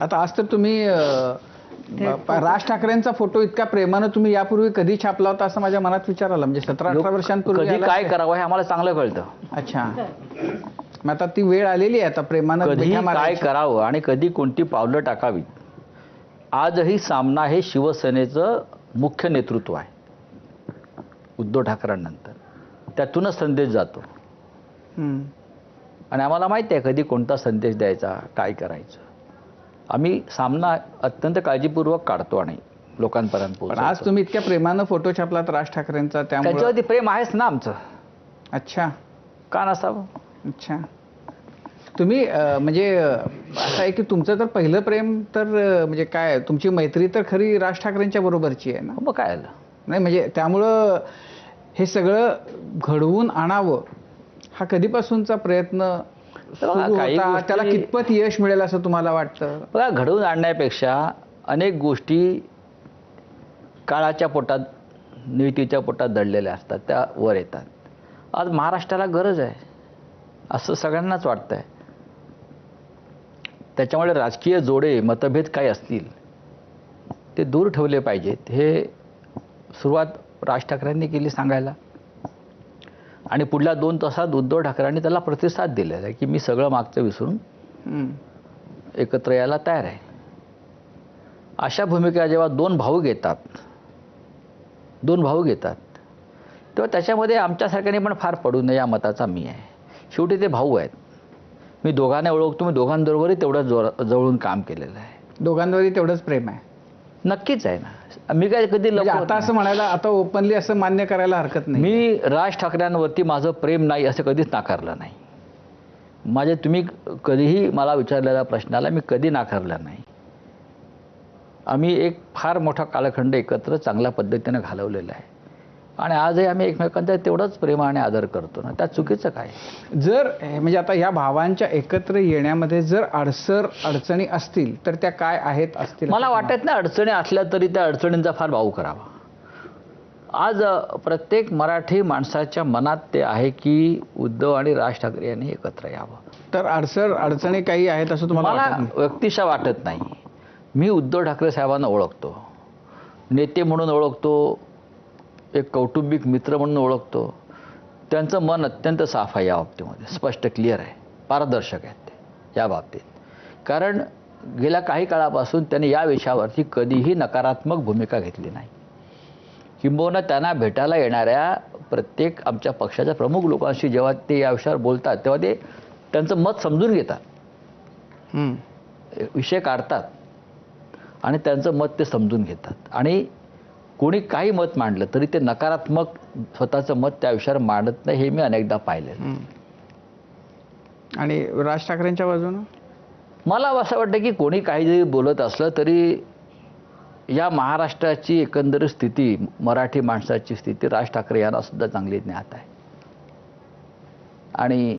आता आज तर तुम्ही राज ठाकरेंचा फोटो इतक्या प्रेमानं तुम्ही यापूर्वी कधी छापला होता असं माझ्या मनात विचार आला म्हणजे सतरा अठरा वर्षांपूर्वी कधी काय. करावं हे आम्हाला चांगलं कळतं. अच्छा. मग आता ती वेळ आलेली आहे आता प्रेमानं कधी काय. करावं आणि कधी कोणती पावलं टाकावीत. आजही सामना हे शिवसेनेचं मुख्य नेतृत्व आहे. उद्धव ठाकरेंनंतर. त्यातूनच संदेश जातो. आणि आम्हाला माहिती आहे कधी कोणता संदेश द्यायचा काय करायचं. आम्ही सामना अत्यंत काळजीपूर्वक काढतो आणि लोकांपर्यंत पण आज तुम्ही इतक्या प्रेमानं फोटो छापलात राज ठाकरेंचा त्याच्यावरती प्रेम आहेच ना आमचं. अच्छा. का नसावं? अच्छा. तुम्ही म्हणजे असं आहे की तुमचं तर पहिलं प्रेम तर म्हणजे काय तुमची मैत्री तर खरी राज ठाकरेंच्या बरोबरची आहे ना? मग काय आलं नाही म्हणजे त्यामुळं हे सगळं घडवून आणावं हा कधीपासूनचा प्रयत्न काही त्याला कितपत यश मिळेल असं तुम्हाला वाटतं? बघा घडवून आणण्यापेक्षा अनेक गोष्टी काळाच्या पोटात नीतीच्या पोटात दडलेल्या असतात त्या वर येतात. आज महाराष्ट्राला गरज आहे असं सगळ्यांनाच वाटतं आहे त्याच्यामुळे राजकीय जोडे मतभेद काही असतील ते दूर ठेवले पाहिजेत. हे सुरुवात राज ठाकरेंनी केली सांगायला. आणि पुढल्या दोन तासात उद्धव ठाकरेंनी त्याला प्रतिसाद दिलेला आहे की मी सगळं मागचं विसरून. एकत्र यायला तयार आहे. अशा भूमिका जेव्हा दोन भाऊ घेतात दोन भाऊ घेतात तेव्हा त्याच्यामध्ये आमच्यासारख्याने पण फार पडू नये या मताचा मी आहे. शेवटी ते भाऊ आहेत. मी दोघांना ओळखतो मी दोघांबरोबरही तेवढं जोर जवळून काम केलेलं आहे. दोघांवरही तेवढंच प्रेम आहे. नक्कीच आहे ना. मी काय कधी म्हणजे आता. असं म्हणायला आता ओपनली असं मान्य करायला हरकत नाही. मी राज ठाकरेंवरती माझं प्रेम नाही असं कधीच नाकारलं नाही. माझे तुम्ही कधीही मला विचारलेल्या प्रश्नाला मी कधी नाकारलं नाही. आम्ही एक फार मोठा कालखंड एकत्र चांगल्या पद्धतीनं घालवलेला आहे. आणि आजही आम्ही एकमेकांचा तेवढंच प्रेम आणि आदर करतो ना. त्यात चुकीचं काय? जर म्हणजे आता या भावांच्या एकत्र येण्यामध्ये जर अडसर अडचणी असतील तर त्या काय आहेत असतील? मला वाटत नाही अडचणी असल्या तरी त्या अडचणींचा फार भाऊ करावा. आज प्रत्येक मराठी माणसाच्या मनात ते आहे की उद्धव आणि राज ठाकरे यांनी एकत्र यावं. तर अडसर अडचणी काही आहेत असं तुम्हाला? व्यक्तिशा वाटत नाही. मी उद्धव ठाकरे साहेबांना ओळखतो. नेते म्हणून ओळखतो. एक कौटुंबिक मित्र म्हणून ओळखतो. त्यांचं मन अत्यंत साफ आहे या बाबतीमध्ये. स्पष्ट क्लिअर आहे. पारदर्शक आहेत ते या बाबतीत. कारण गेल्या काही काळापासून त्यांनी या विषयावरती कधीही नकारात्मक भूमिका घेतली नाही. किंबहुना त्यांना भेटायला येणाऱ्या प्रत्येक आमच्या पक्षाच्या प्रमुख लोकांशी जेव्हा ते या विषयावर बोलतात तेव्हा ते त्यांचं मत समजून घेतात. विषय काढतात आणि त्यांचं मत ते समजून घेतात. आणि कोणी काही मत मांडलं तरी ते नकारात्मक स्वतःचं मत त्या विषयावर मांडत नाही हे मी अनेकदा हम्म. आणि राज ठाकरेंच्या बाजूनं? मला असं वाटतं की कोणी काही जरी बोलत असलं तरी या महाराष्ट्राची एकंदर स्थिती मराठी माणसाची स्थिती राज ठाकरे यांना सुद्धा चांगली ज्ञात आहे. आणि